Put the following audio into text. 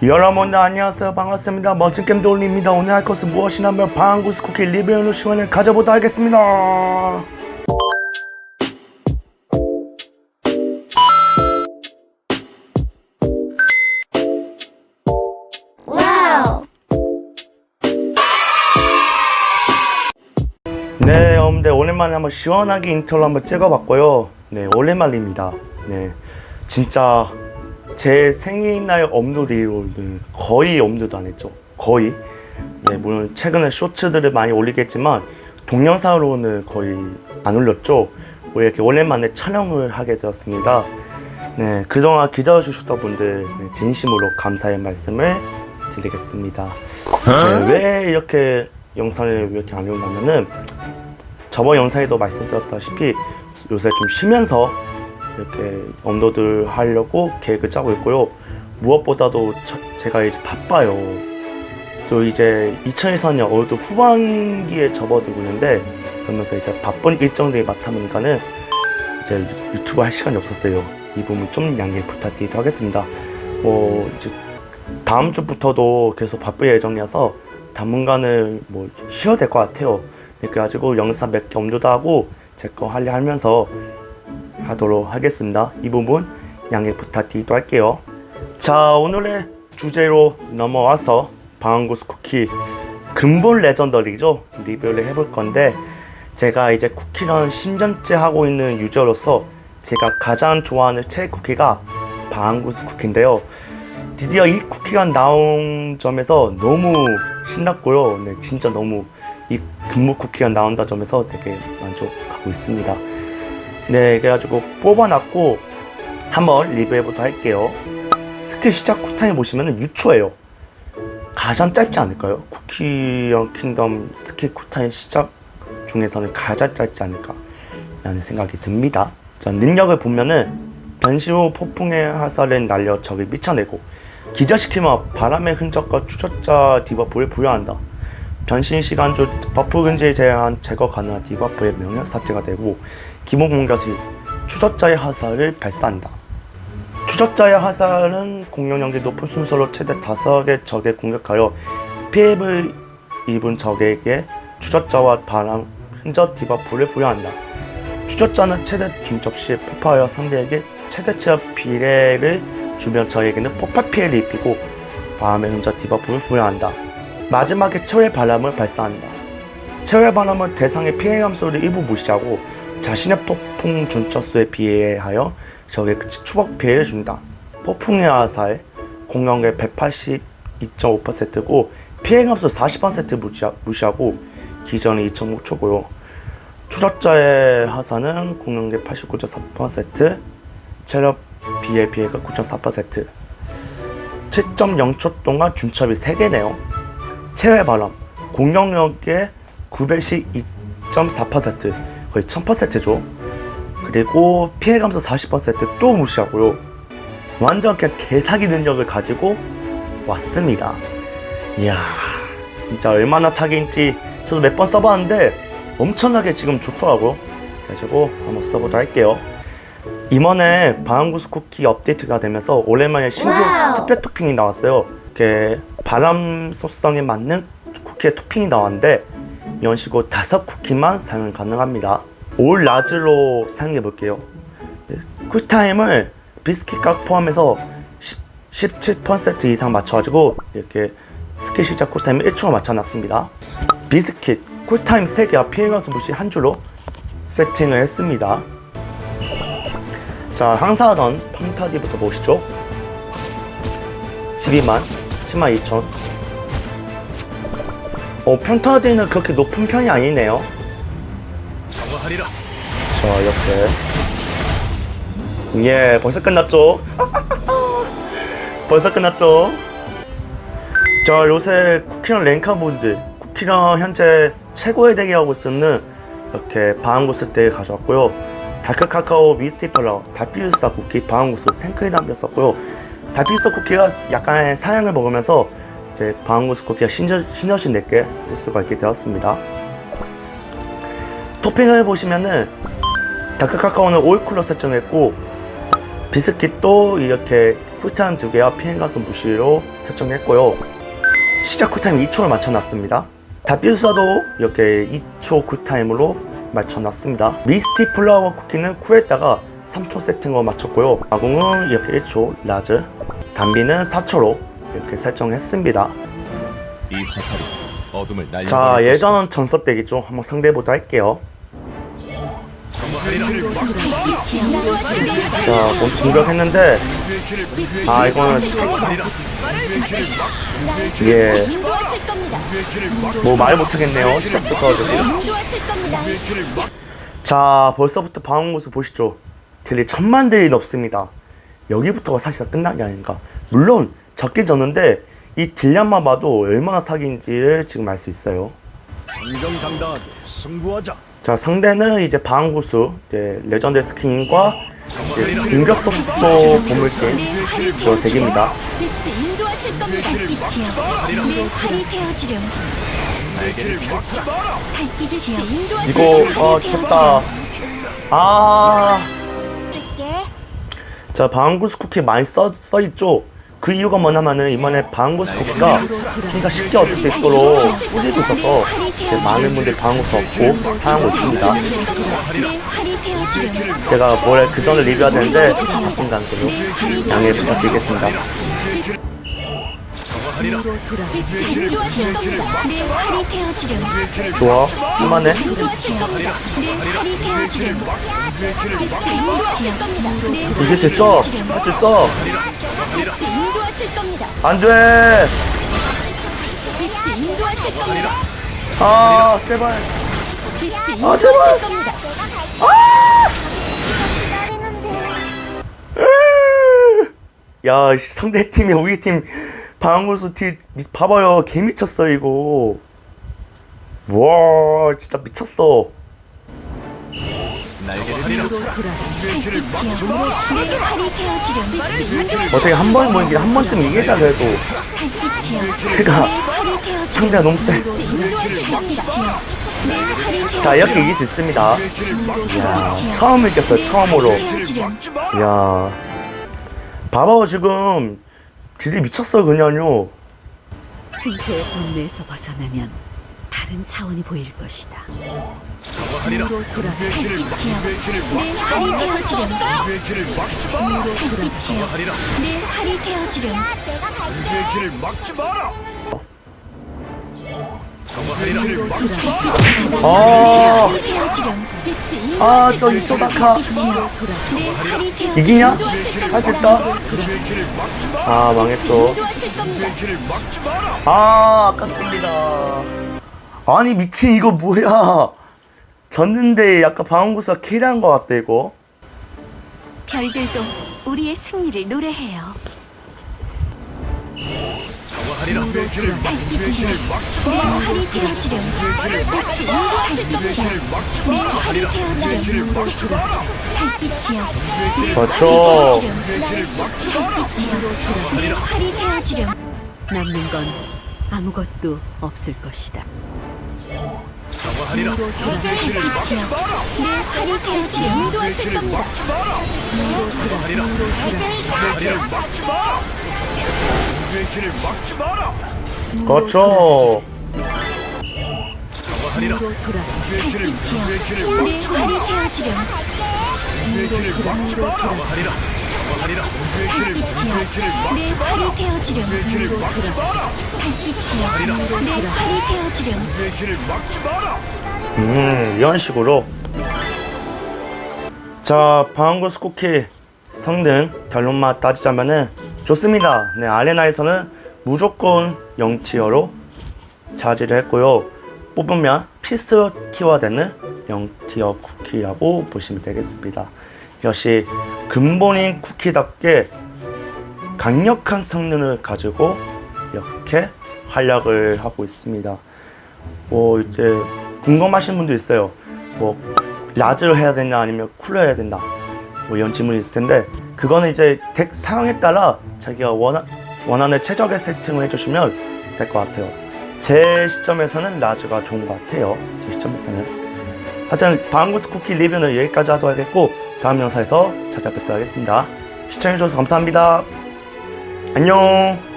여러분들 안녕하세요. 반갑습니다. 멋진 게임 돌립니다. 오늘 할 것은 무엇이냐면 방구스 쿠키 리뷰하는 시간을 가져보도록 하겠습니다. 와우. 네 여러분들 오랜만에 한번 시원하게 인트로 한번 찍어봤고요. 네 오랜만입니다. 네 진짜 제 생일날 업로드 이후로는 거의 업로드 안 했죠. 거의. 네 물론 최근에 쇼츠들을 많이 올리겠지만 동영상으로는 거의 안 올렸죠. 왜 이렇게 오랜만에 촬영을 하게 되었습니다. 네 그동안 기다려주셨던 분들 네, 진심으로 감사의 말씀을 드리겠습니다. 네, 왜 이렇게 영상을 왜 이렇게 안 올렸냐면은 저번 영상에도 말씀드렸다시피 요새 좀 쉬면서 이렇게 업로드 하려고 계획을 짜고 있고요. 무엇보다도 저- 제가 이제 바빠요. 또 이제 2024년 어느 후반기에 접어들고 있는데 그러면서 이제 바쁜 일정들이 많다 보니까는 이제 유튜브 할 시간이 없었어요. 이 부분 좀 양해 부탁드리도록 하겠습니다. 뭐 이제 다음 주부터도 계속 바쁠 예정이어서 당분간은 뭐 쉬어야 될 것 같아요. 네, 그래가지고 영상 몇 개 업로드하고 제거 하려 하면서 하도록 하겠습니다. 이 부분 양해 부탁드리도록 할게요. 자 오늘의 주제로 넘어와서 방구스 쿠키 근본 레전더리죠 리뷰를 해볼 건데 제가 이제 쿠키런 10년째 하고 있는 유저로서 제가 가장 좋아하는 최애 쿠키가 방구스 쿠키인데요. 드디어 이 쿠키가 나온 점에서 너무 신났고요. 네, 진짜 너무 이 근무 쿠키가 나온다 점에서 되게 만족하고 있습니다. 네, 그래가지고 뽑아놨고 한번 리뷰해보도록 할게요. 스킬 시작 쿨타임 보시면 6초예요. 가장 짧지 않을까요? 쿠키형 킹덤 스킬 쿨타임 시작 중에서는 가장 짧지 않을까 라는 생각이 듭니다. 자, 능력을 보면은 변신 후 폭풍의 화살을 날려 적을 미쳐내고 기절시키며 바람의 흔적과 추적자 디버프를 부여한다. 변신 시간 중 버프 근지에 제한 제거 가능한 디버프의 명령 사태가 되고 기본 공격시 추적자의 화살을 발사한다. 추적자의 화살은 공격력이 높은 순서로 최대 5개 적에 공격하여 피해를 입은 적에게 추적자와 바람 흔적 디버프를 부여한다. 추적자는 최대 중첩 시 폭파하여 상대에게 최대치의 비례를 주변 적에게는 폭발 피해를 입히고 바람의 흔적 디버프를 부여한다. 마지막에 최후의 바람을 발사한다. 최후의 바람은 대상의 피해 감소를 일부 무시하고 자신의 폭풍 준처수에 비하여 적에게 추적 피해를 준다. 폭풍의 화살 공격력 182.5%고 피해 감소 40% 무시하, 무시하고 기전이 2.5 초고요. 추적자의 화살은 공격력 89.4%, 체력 비해 비해가 9.4%, 7.0초 동안 준첩이 3개네요. 체외 바람 공격력의 912.4% 거의 1000%죠. 그리고 피해 감소 40%또 무시하고요. 완전 그냥 개사기 능력을 가지고 왔습니다. 이야, 진짜 얼마나 사기인지 저도 몇 번 써봤는데 엄청나게 지금 좋더라고요. 그래가지고 한번 써보도록 할게요. 이번에 바람구스 쿠키 업데이트가 되면서 오랜만에 신규 와우. 특별 토핑이 나왔어요. 이렇게 바람 속성에 맞는 쿠키의 토핑이 나왔는데 이런 식으로 다섯 쿠키만 사용 가능합니다. 올 라즈로 사용해 볼게요. 네, 쿨타임을 비스킷각 포함해서 10, 17% 이상 맞춰가지고 이렇게 스킬 시작 쿨타임 1초가 맞춰놨습니다. 비스킷 쿨타임 3개와 피해가수 무시 한 줄로 세팅을 했습니다. 자, 항상 하던 펑타디부터 보시죠. 12만, 7만 2천. 어, 평타디는 그렇게 높은 편이 아니네요. 정화하리라. 자, 이렇게. 예, 벌써 끝났죠? 벌써 끝났죠? 자, 요새 쿠키랑 랭카분들, 쿠키랑 현재 최고의 대기하고 쓰는 이렇게 바한구스 때 가져왔고요. 다크 카카오 미스티 펄러, 다피우사 쿠키, 바한구스 생크에 담겼었고요. 다피우사 쿠키가 약간의 사양을 먹으면서 이 제 바한구스 쿠키가 신여, 신여신 내게 쓸 수가 있게 되었습니다. 토핑을 보시면은 다크 카카오는 오일 쿨러 설정했고 비스킷도 이렇게 쿨타임 2개와 피행가스 무시로 설정했고요. 시작 쿨타임 2초를 맞춰놨습니다. 다비수사도 이렇게 2초 쿨타임으로 맞춰놨습니다. 미스티 플라워 쿠키는 쿨했다가 3초 세팅으로 맞췄고요. 아궁은 이렇게 1초 라즈, 담비는 4초로 이렇게 설정했습니다. 자 예전 전섭대기죠. 한번 상대해보도록 할게요. 자, 몸 공격했는데 아 이거는 예. 뭐 말 못하겠네요. 시작부터 겁니다. 자, 벌써부터 방어 모습 보시죠. 딜이 천만 딜이 넘습니다. 여기부터가 사실 끝난 게 아닌가. 물론 적게 졌는데 이 딜량만 봐도 얼마나 사기인지를 지금 알 수 있어요. 정정당당하게 승부하자. 자, 상대는 이제 방구수, 이제 레전드 스킨과 이제 공격 속도 보물게임 그 덱입니다. 빛이 인도하실 겁니다. 달빛이여, 내 활이 되어주렴. 달빛이여, 인도하실 이거 어 쳤다. 아, 자 방구스 쿠키 많이 써, 써 있죠. 그 이유가 뭐냐면은 이번에 방구스 쿠키가 좀 더 쉽게 얻을 수 있도록 뿌리고 있어서 많은 분들이 방구스 얻고 사용하고 있습니다. 제가 뭐래 그 전에 리뷰해야 되는데 바쁜 관계로 양해 부탁드리겠습니다. 좋아, 이만해. 이길 수 있어, 할 수 있어. 빛이 인도하실 겁니다. 안 돼. 빛이 인도하실 겁니다. 아, 제발. 빛이 아, 제발. 인도하실 겁니다. 야, 씨, 상대 팀이 우리 팀 방울수 팀 미- 봐봐요, 개 미쳤어 이거. 와, 진짜 미쳤어. 날개를 빛이여, 내 활이 되어주렴. 빛이 인도하실 어떻게 한번 모이기 한 번쯤 이기자 그래도 달빛이여, 제가 내 활이 되어주렴. 상대가 너무 세. 빛이. 내 되어주렴. 자, 이렇게 이길 수 있습니다. 야, 처음 이겼어요, 처음으로. 되어주렴. 야, 봐봐 지금 딜이 미쳤어 그냥요. 승패의 본내에서 벗어나면 다른 차원이 보일 것이다. 정화하리라. 돌아 달빛이여, 내 활이 되어주렴. 달빛이여, 하리라. 내 활이 되어주렴. 길을 막지 마라. 아, 활이 되어주렴. 빛이 아, 저 겁니다. 이초 낙하. 빛이여, 내 활이 되어주렴. 이기냐? 할 수. 있다. 아, 망했어. 겁니다. 길을 막지 마라. 아, 아깝습니다. 아니 미친 이거 뭐야? 졌는데 약간 방구사 캐리한 것 같다 이거. 별들도 우리의 승리를 노래해요. 정화하리라. 달빛이여, 내 활이 되어주렴. 빛이 인도하실 겁니다. 내 활이 되어주렴. 달빛이여, 내 그렇죠. 달빛이여, 내 활이 되어주렴. 남는 건 아무것도 없을 것이다. 정화하리라. 달빛이여, 내 활이 되어주렴. 인도하실 겁니다. 정화하리라. 정화하리라. 막지 마라. 길을 막지 마라. 그렇죠. 정화하리라. 돌아 달빛이여, 내 활이 되어주렴. 길을 막지 마라. 정화하리라. 정화하리라. 달빛이여, 내 활이 되어주렴. 길을 막지 마라. 음, 이런 식으로. 자, 방구스 쿠키 성능 결론만 따지자면은 좋습니다. 네, 아레나에서는 무조건 0티어로 차지를 했고요. 뽑으면 피스트 키워되는 0티어 쿠키라고 보시면 되겠습니다. 역시 근본인 쿠키답게 강력한 성능을 가지고 이렇게 활약을 하고 있습니다. 뭐 이제 궁금하신 분도 있어요. 뭐 라즈로 해야 되나 아니면 쿨로 해야 된다. 뭐 이런 질문이 있을 텐데 그거는 이제 덱 상황에 따라 자기가 원하, 원하는 최적의 세팅을 해주시면 될 것 같아요. 제 시점에서는 라즈가 좋은 것 같아요. 제 시점에서는. 하여튼 방구스 쿠키 리뷰는 여기까지 하도록 하겠고 다음 영상에서 찾아뵙도록 하겠습니다. 시청해주셔서 감사합니다. 안녕.